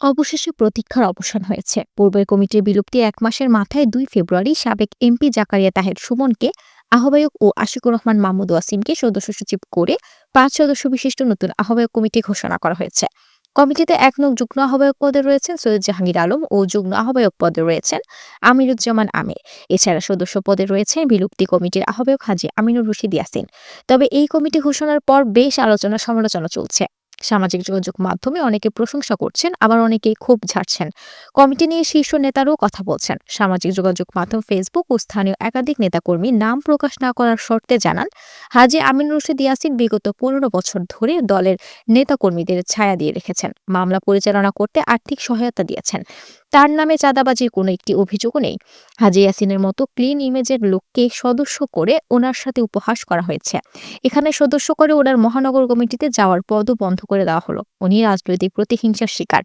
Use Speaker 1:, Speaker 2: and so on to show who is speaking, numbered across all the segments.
Speaker 1: অবশেষে প্রতীক্ষার অবসান হয়েছে। পূর্বের কমিটির বিলুপ্তি এক মাসের মাথায় দুই ফেব্রুয়ারি সাবেক এমপি জাকারিয়া তাহের সুমনকে আহ্বায়ক ও আশিকুর রহমান মাহমুদ ওয়াসিমকে সদস্য সচিব করে পাঁচ সদস্য বিশিষ্ট নতুন আহ্বায়ক কমিটি ঘোষণা করা হয়েছে। কমিটিতে এক নং যুগ্ম আহ্বায়ক পদে রয়েছেন সৈয়দ জাহাঙ্গীর আলম ও যুগ্ম আহ্বায়ক পদে রয়েছেন আমিরুজ্জামান আমির। এছাড়া সদস্য পদে রয়েছেন বিলুপ্তি কমিটির আহ্বায়ক হাজি আমিনুর রশিদ ইয়াসিন। তবে এই কমিটি ঘোষণার পর বেশ আলোচনা সমালোচনা চলছে। সামাজিক যোগাযোগ মাধ্যমে অনেকে প্রশংসা করছেন, আবার অনেকে ক্ষোভ ঝাড়ছেন। কমিটি নিয়ে শীর্ষ নেতারও কথা বলছেন। সামাজিক যোগাযোগ মাধ্যম ফেসবুক ও স্থানীয় একাধিক নেতাকর্মী নাম প্রকাশ না করার শর্তে জানান, হাজি আমিন রশিদ ইয়াসিন বিগত পনেরো বছর ধরে দলের নেতাকর্মীদের ছায়া দিয়ে রেখেছেন। মামলা পরিচালনা করতে আর্থিক সহায়তা দিয়েছেন। তার নামে চাঁদাবাজির কোনো একটি অভিযোগও নেই। হাজি ইয়াসিনের মতো ক্লিন ইমেজের লোককে সদস্য করে ওনার সাথে উপহাস করা হয়েছে। এখানে সদস্য করে ওনার মহানগর কমিটিতে যাওয়ার পদও বন্ধ করে দেওয়া হলো। উনি রাজনৈতিক প্রতিহিংসার শিকার।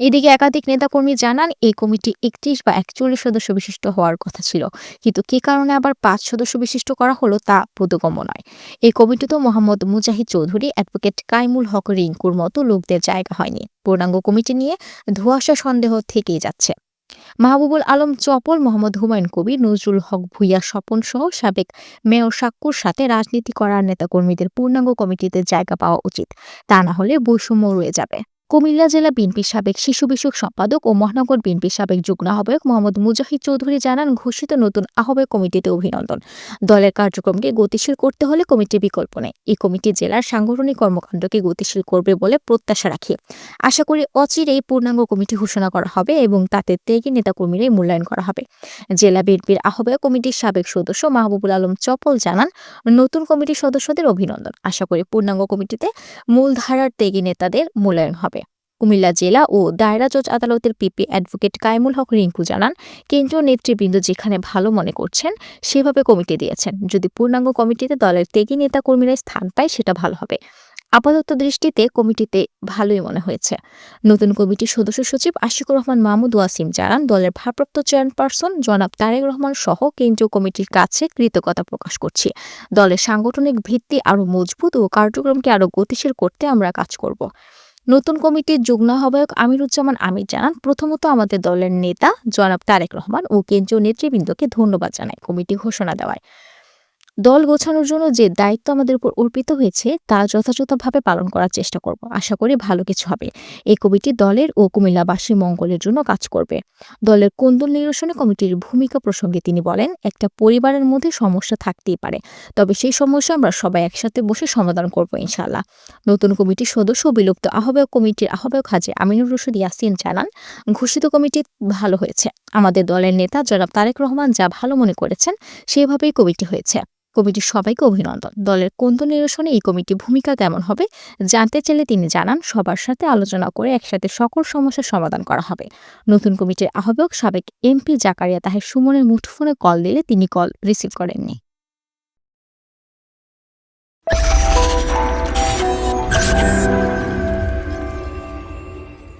Speaker 1: এদিকে একাধিক নেতাকর্মী জানান, এই কমিটি একত্রিশ বা একচল্লিশ সদস্য বিশিষ্ট হওয়ার কথা ছিল। কিন্তু কি কারণে আবার পাঁচ সদস্য বিশিষ্ট করা হলো তা বোধগম্য নয়। এই কমিটিতে মোহাম্মদ মুজাহিদ চৌধুরী, অ্যাডভোকেট কাইমুল হক রিঙ্কুর মতো লোকদের জায়গা হয়নি। পূর্ণাঙ্গ কমিটি নিয়ে ধোয়াশা সন্দেহ থেকেই যাচ্ছে। মাহবুবুল আলম, চপল, মোহাম্মদ হুমায়ুন কবির, নজরুল হক ভুইয়া স্বপন সহ সাবেক মেয়র সাক্কুর সাথে রাজনীতি করার নেতাকর্মীদের পূর্ণাঙ্গ কমিটিতে জায়গা পাওয়া উচিত। তা না হলে বৈষম্য রয়ে যাবে। কুমিল্লা জেলা বিএনপির সাবেক শিশু বিষয়ক সম্পাদক ও মহানগর বিএনপির সাবেক যুগ্ম আহ্বায়ক মোহাম্মদ মুজাহিদ চৌধুরী জানান, ঘোষিত নতুন আহ্বায়ক কমিটিতে অভিনন্দন। দলের কার্যক্রমকে গতিশীল করতে হলে কমিটির বিকল্প নেই। এই কমিটি জেলার সাংগঠনিক কর্মকাণ্ডকে গতিশীল করবে বলে প্রত্যাশা রাখি। আশা করি অচিরেই পূর্ণাঙ্গ কমিটি ঘোষণা করা হবে এবং তাতে ত্যাগী নেতাকর্মীরাই মূল্যায়ন করা হবে। জেলা বিএনপির আহ্বায়ক কমিটির সাবেক সদস্য মাহবুবুল আলম চপল জানান, নতুন কমিটির সদস্যদের অভিনন্দন। আশা করি পূর্ণাঙ্গ কমিটিতে মূলধারার ত্যাগী নেতাদের মূল্যায়ন হবে। কুমিল্লা জেলা ও দায়রা জজ আদালতের পিপি অ্যাডভোকেট কায়মুল হক রিঙ্কু জানান, কেন্দ্রীয় নেতৃবৃন্দ যেখানে ভালো মনে করছেন, সেভাবে কমিটি দিয়েছেন। যদি পূর্ণাঙ্গ কমিটিতে দলের ত্যাগী নেতাকর্মীরা স্থান পায়, সেটা ভালো হবে। আপাতত দৃষ্টিতে কমিটিতে ভালোই মনে হয়েছে। নতুন কমিটির সদস্য সচিব আশিকুর রহমান মাহমুদ ওয়াসিম জানান, দলের ভারপ্রাপ্ত চেয়ারপারসন জনাব তারেক রহমান সহ কেন্দ্রীয় কমিটির কাছে কৃতজ্ঞতা প্রকাশ করছি। দলের সাংগঠনিক ভিত্তি আরও মজবুত ও কার্যক্রমকে আরও গতিশীল করতে আমরা কাজ করব। নতুন কমিটির যুগ্ম আহ্বায়ক আমিরুজ্জামান আমির জানান, প্রথমত আমাদের দলের নেতা জনাব তারেক রহমান ও কেন্দ্রীয় নেতৃবৃন্দকে ধন্যবাদ জানায় কমিটি ঘোষণা দেওয়ায়। দল গোছানোর জন্য যে দায়িত্ব আমাদের উপর অর্পিত হয়েছে, তা যথাযথভাবে পালন করার চেষ্টা করব। আশা করি ভালো কিছু হবে। এই কমিটি দলের ও কুমিল্লাবাসী মঙ্গলের জন্য কাজ করবে। দলের কোন্দল নিরসনে কমিটির ভূমিকা প্রসঙ্গে তিনি বলেন, একটা পরিবারের মধ্যে সমস্যা থাকতেই পারে। তবে সেই সমস্যা আমরা সবাই একসাথে বসে সমাধান করব ইনশাআল্লাহ। নতুন কমিটির সদস্য বিলুপ্ত আহ্বায়ক কমিটির আহ্বায়ক হাজি আমিনুর রশিদ ইয়াসিন জানান, ঘোষিত কমিটি ভালো হয়েছে। আমাদের দলের নেতা জনাব তারেক রহমান যা ভালো মনে করেছেন, সেভাবেই কমিটি হয়েছে। কমিটির সবাইকে অভিনন্দন। দলের কোন নিরসনে এই কমিটির ভূমিকা কেমন হবে জানতে চাইলে তিনি জানান, সবার সাথে আলোচনা করে একসাথে সকল সমস্যার সমাধান করা হবে। নতুন কমিটির আহ্বায়ক সাবেক এমপি জাকারিয়া তাহের সুমনের মুঠোফোনে কল দিলে তিনি কল রিসিভ করেননি।